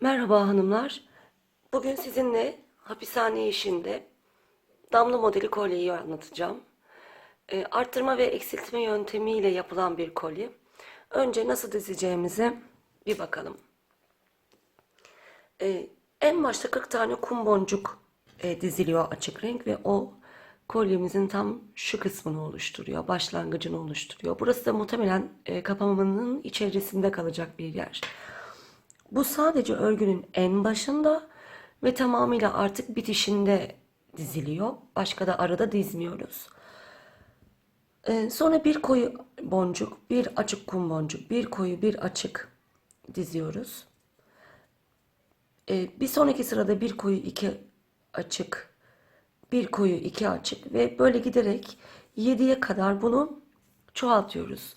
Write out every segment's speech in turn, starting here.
Merhaba hanımlar. Bugün sizinle hapishane işinde damla modeli kolyeyi anlatacağım. E, arttırma ve eksiltme yöntemiyle yapılan bir kolye. Önce nasıl dizeceğimize bir bakalım. E, en başta 40 tane kum boncuk e, diziliyor açık renk ve o kolyemizin tam şu kısmını oluşturuyor. Başlangıcını oluşturuyor. Burası da muhtemelen e, kapamanın içerisinde kalacak bir yer. Bu sadece örgünün en başında ve tamamıyla artık bitişinde diziliyor. Başka da arada dizmiyoruz. Ee, sonra bir koyu boncuk, bir açık kum boncuk, bir koyu, bir açık diziyoruz. Ee, bir sonraki sırada bir koyu, iki açık, bir koyu, iki açık ve böyle giderek 7'ye kadar bunu çoğaltıyoruz.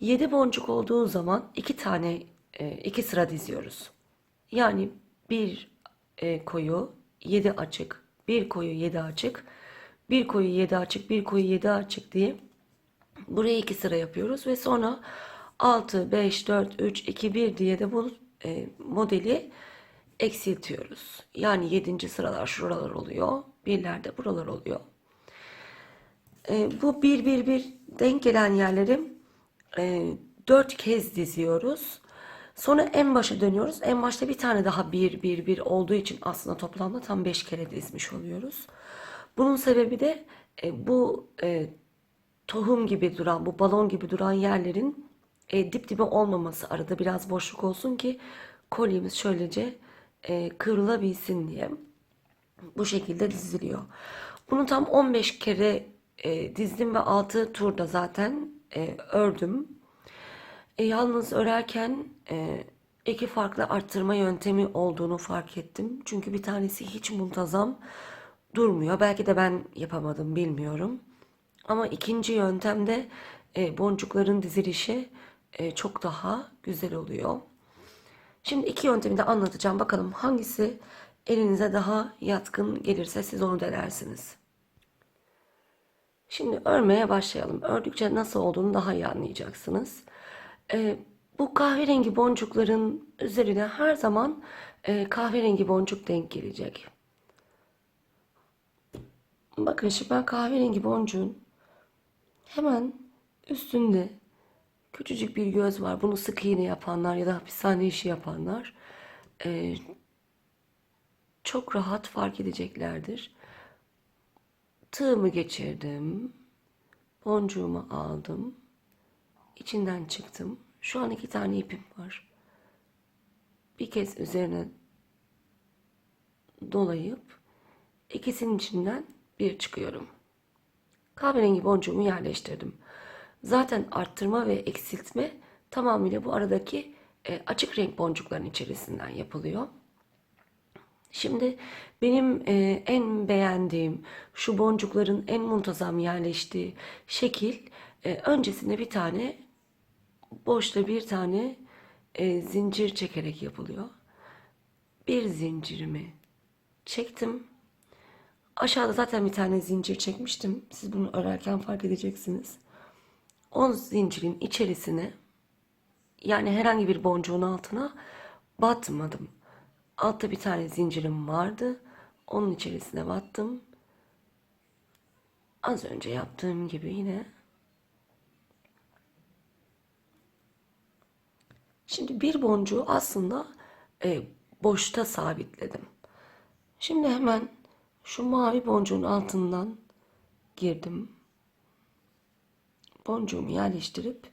7 boncuk olduğu zaman iki tane e, iki sıra diziyoruz. Yani bir e, koyu, 7 açık, bir koyu, 7 açık, bir koyu, 7 açık, bir koyu, 7 açık diye buraya iki sıra yapıyoruz ve sonra 6, 5, 4, 3, 2, 1 diye de bu e, modeli eksiltiyoruz. Yani 7. sıralar şuralar oluyor, birler de buralar oluyor. E, bu bir bir bir denk gelen yerleri e, dört kez diziyoruz. Sonra en başa dönüyoruz. En başta bir tane daha bir bir bir olduğu için aslında toplamda tam beş kere dizmiş oluyoruz. Bunun sebebi de e, bu e, tohum gibi duran, bu balon gibi duran yerlerin e, dip dibe olmaması. Arada biraz boşluk olsun ki kolyemiz şöylece e, kıvrılabilsin diye. Bu şekilde diziliyor. Bunu tam 15 kere e, dizdim ve 6 turda zaten e, ördüm. E, yalnız örerken e, iki farklı arttırma yöntemi olduğunu fark ettim. Çünkü bir tanesi hiç muntazam durmuyor. Belki de ben yapamadım bilmiyorum. Ama ikinci yöntemde e, boncukların dizilişi e, çok daha güzel oluyor. Şimdi iki yöntemi de anlatacağım. Bakalım hangisi elinize daha yatkın gelirse siz onu denersiniz. Şimdi örmeye başlayalım. Ördükçe nasıl olduğunu daha iyi anlayacaksınız. Ee, bu kahverengi boncukların üzerine her zaman e, kahverengi boncuk denk gelecek. Bakın şimdi ben kahverengi boncuğun hemen üstünde küçücük bir göz var. Bunu sık iğne yapanlar ya da hapishane işi yapanlar e, çok rahat fark edeceklerdir. Tığımı geçirdim. Boncuğumu aldım. İçinden çıktım. Şu an iki tane ipim var. Bir kez üzerine dolayıp ikisinin içinden bir çıkıyorum. Kahverengi boncuğumu yerleştirdim. Zaten arttırma ve eksiltme tamamıyla bu aradaki e, açık renk boncukların içerisinden yapılıyor. Şimdi benim e, en beğendiğim şu boncukların en muntazam yerleştiği şekil e, öncesinde bir tane boşta bir tane e, zincir çekerek yapılıyor. Bir zincirimi çektim. Aşağıda zaten bir tane zincir çekmiştim. Siz bunu örerken fark edeceksiniz. O zincirin içerisine yani herhangi bir boncuğun altına batmadım. Altta bir tane zincirim vardı. Onun içerisine battım. Az önce yaptığım gibi yine. Şimdi bir boncuğu aslında e, boşta sabitledim. Şimdi hemen şu mavi boncuğun altından girdim. Boncuğumu yerleştirip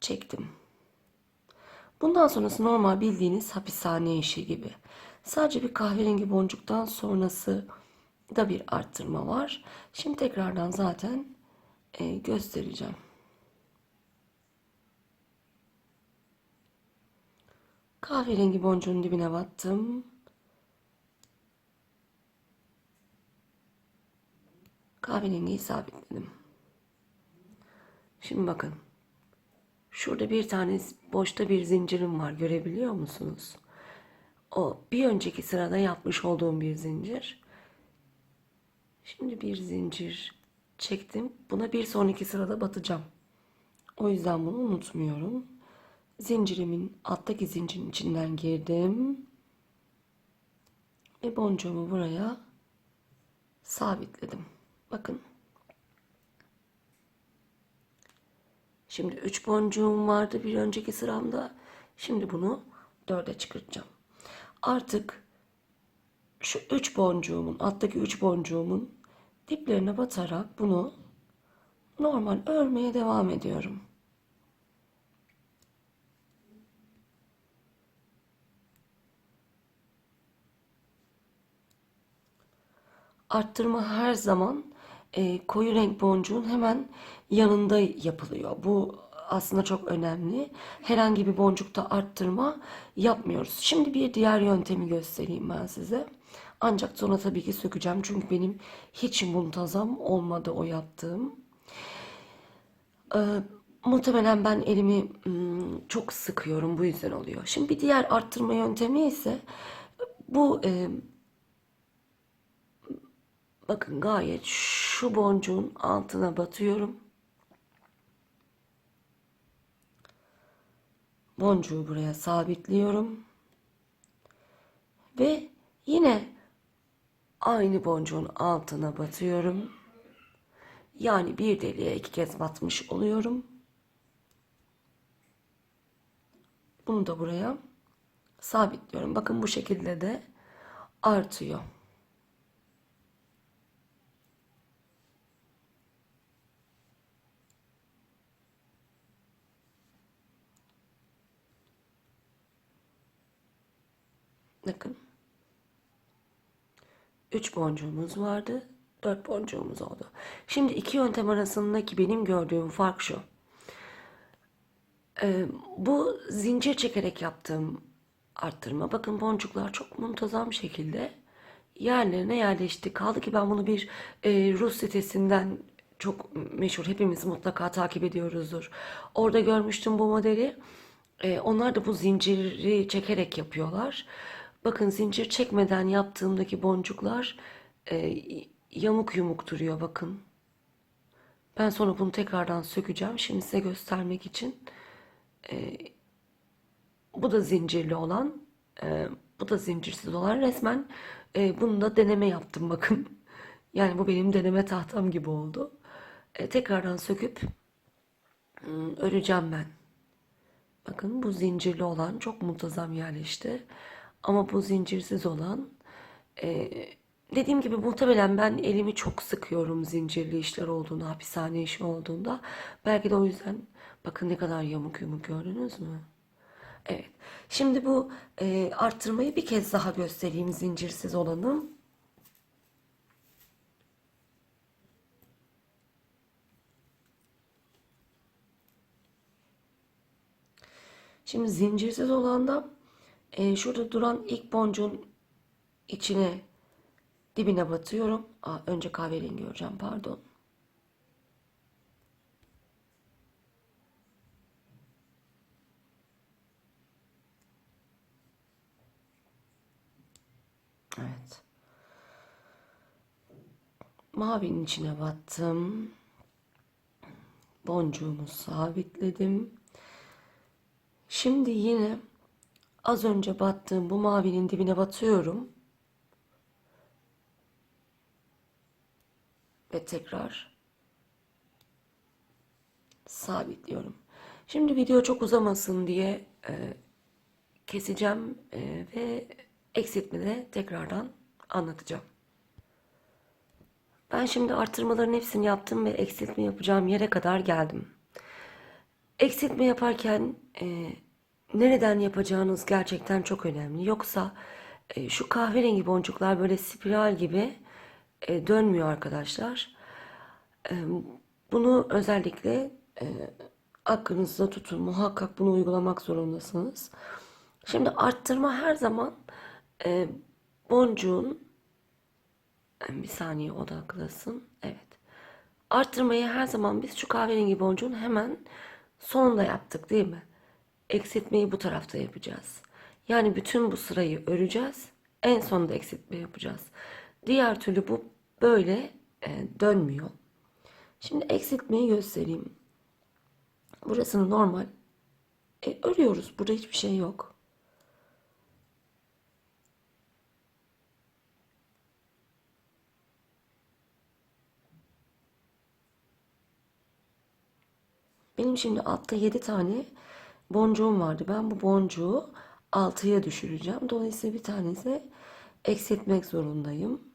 çektim. Bundan sonrası normal bildiğiniz hapishane işi gibi. Sadece bir kahverengi boncuktan sonrası da bir arttırma var. Şimdi tekrardan zaten e, göstereceğim. Kahverengi boncuğun dibine battım. Kahverengiyi sabitledim. Şimdi bakın. Şurada bir tane boşta bir zincirim var. Görebiliyor musunuz? O bir önceki sırada yapmış olduğum bir zincir. Şimdi bir zincir çektim. Buna bir sonraki sırada batacağım. O yüzden bunu unutmuyorum. Zincirimin alttaki zincirin içinden girdim. Ve boncuğumu buraya sabitledim. Bakın. Şimdi 3 boncuğum vardı bir önceki sıramda. Şimdi bunu 4'e çıkartacağım. Artık şu 3 boncuğumun, alttaki 3 boncuğumun diplerine batarak bunu normal örmeye devam ediyorum. Arttırma her zaman e, koyu renk boncuğun hemen yanında yapılıyor. Bu aslında çok önemli. Herhangi bir boncukta arttırma yapmıyoruz. Şimdi bir diğer yöntemi göstereyim ben size. Ancak sonra tabii ki sökeceğim. Çünkü benim hiç muntazam olmadı o yaptığım. Ee, muhtemelen ben elimi hmm, çok sıkıyorum. Bu yüzden oluyor. Şimdi bir diğer arttırma yöntemi ise bu e, bakın gayet şu boncuğun altına batıyorum. Boncuğu buraya sabitliyorum. Ve yine aynı boncuğun altına batıyorum. Yani bir deliğe iki kez batmış oluyorum. Bunu da buraya sabitliyorum. Bakın bu şekilde de artıyor. Bakın. 3 boncuğumuz vardı. 4 boncuğumuz oldu. Şimdi iki yöntem arasındaki benim gördüğüm fark şu. Ee, bu zincir çekerek yaptığım arttırma. Bakın boncuklar çok muntazam şekilde yerlerine yerleşti. Kaldı ki ben bunu bir e, Rus sitesinden çok meşhur hepimiz mutlaka takip ediyoruzdur. Orada görmüştüm bu modeli. E, onlar da bu zinciri çekerek yapıyorlar. Bakın zincir çekmeden yaptığımdaki boncuklar e, yamuk yumuk duruyor bakın. Ben sonra bunu tekrardan sökeceğim. Şimdi size göstermek için. E, bu da zincirli olan. e, bu da zincirsiz olan. Resmen e, bunu da deneme yaptım bakın. Yani bu benim deneme tahtam gibi oldu. E, tekrardan söküp hmm, öreceğim ben. Bakın bu zincirli olan çok muntazam yerleşti. Ama bu zincirsiz olan e, dediğim gibi muhtemelen ben elimi çok sıkıyorum zincirli işler olduğunda, hapishane işi olduğunda. Belki de o yüzden bakın ne kadar yamuk yumuk gördünüz mü? Evet. Şimdi bu e, arttırmayı bir kez daha göstereyim zincirsiz olanı. Şimdi zincirsiz olanda e, şurada duran ilk boncuğun içine dibine batıyorum. Aa, önce kahverengi göreceğim pardon. Evet. Mavinin içine battım. Boncuğumu sabitledim. Şimdi yine az önce battığım bu mavinin dibine batıyorum. Ve tekrar sabitliyorum. Şimdi video çok uzamasın diye e, keseceğim e, ve eksiltmede tekrardan anlatacağım. Ben şimdi arttırmaların hepsini yaptım ve eksiltme yapacağım yere kadar geldim. Eksiltme yaparken e, nereden yapacağınız gerçekten çok önemli. Yoksa e, şu kahverengi boncuklar böyle spiral gibi e, dönmüyor arkadaşlar. E, bunu özellikle e, aklınızda tutun. Muhakkak bunu uygulamak zorundasınız. Şimdi arttırma her zaman e, boncuğun bir saniye odaklasın. Evet. Arttırmayı her zaman biz şu kahverengi boncuğun hemen sonunda yaptık değil mi? Eksiltmeyi bu tarafta yapacağız. Yani bütün bu sırayı öreceğiz. En sonunda eksiltme yapacağız. Diğer türlü bu böyle e, dönmüyor. Şimdi eksiltmeyi göstereyim. Burasını normal E, örüyoruz. Burada hiçbir şey yok. Benim şimdi altta 7 tane boncuğum vardı. Ben bu boncuğu 6'ya düşüreceğim. Dolayısıyla bir tanesi eksiltmek zorundayım.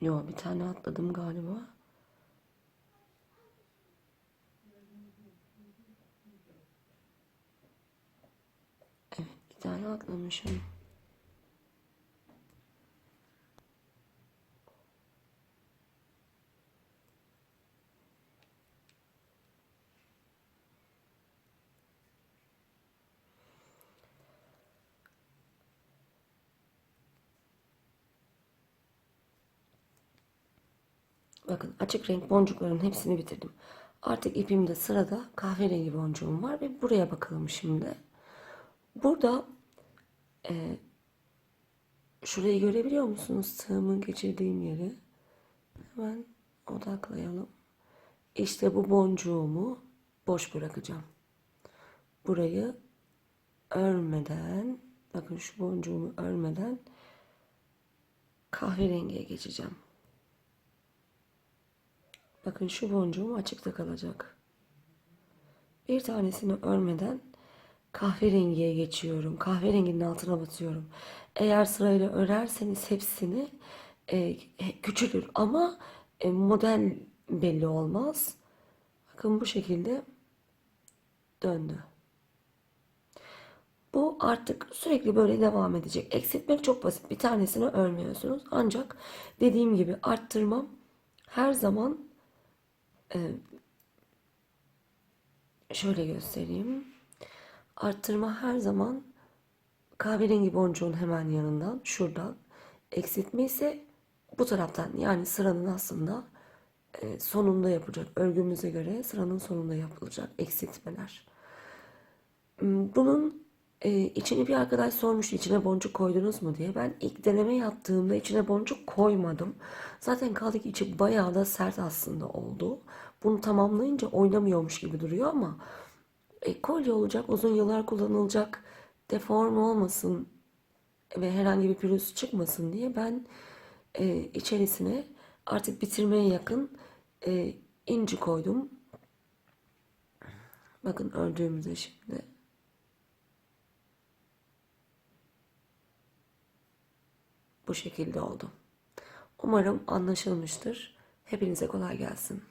Yo bir tane atladım galiba. Evet bir tane atlamışım. Bakın açık renk boncukların hepsini bitirdim. Artık ipimde sırada kahverengi boncuğum var ve buraya bakalım şimdi. Burada e, şurayı görebiliyor musunuz? Tığımın geçirdiğim yeri. Hemen odaklayalım. İşte bu boncuğumu boş bırakacağım. Burayı örmeden, bakın şu boncuğumu örmeden kahverengiye geçeceğim. Bakın şu boncuğum açıkta kalacak. Bir tanesini örmeden kahverengiye geçiyorum. Kahverenginin altına batıyorum. Eğer sırayla örerseniz hepsini e, küçülür ama e, model belli olmaz. Bakın bu şekilde döndü. Bu artık sürekli böyle devam edecek. Eksiltmek çok basit. Bir tanesini örmüyorsunuz. Ancak dediğim gibi arttırmam her zaman e, şöyle göstereyim. Arttırma her zaman kahverengi boncuğun hemen yanından şuradan. Eksiltme ise bu taraftan yani sıranın aslında e, sonunda yapacak. Örgümüze göre sıranın sonunda yapılacak eksiltmeler. Hmm, Bunun e, içini bir arkadaş sormuştu içine boncuk koydunuz mu diye. Ben ilk deneme yaptığımda içine boncuk koymadım. Zaten kaldı ki içi bayağı da sert aslında oldu. Bunu tamamlayınca oynamıyormuş gibi duruyor ama e, kolye olacak, uzun yıllar kullanılacak, deform olmasın ve herhangi bir pürüz çıkmasın diye ben e, içerisine artık bitirmeye yakın e, inci koydum. Bakın ördüğümüzde şimdi. Bu şekilde oldu. Umarım anlaşılmıştır. Hepinize kolay gelsin.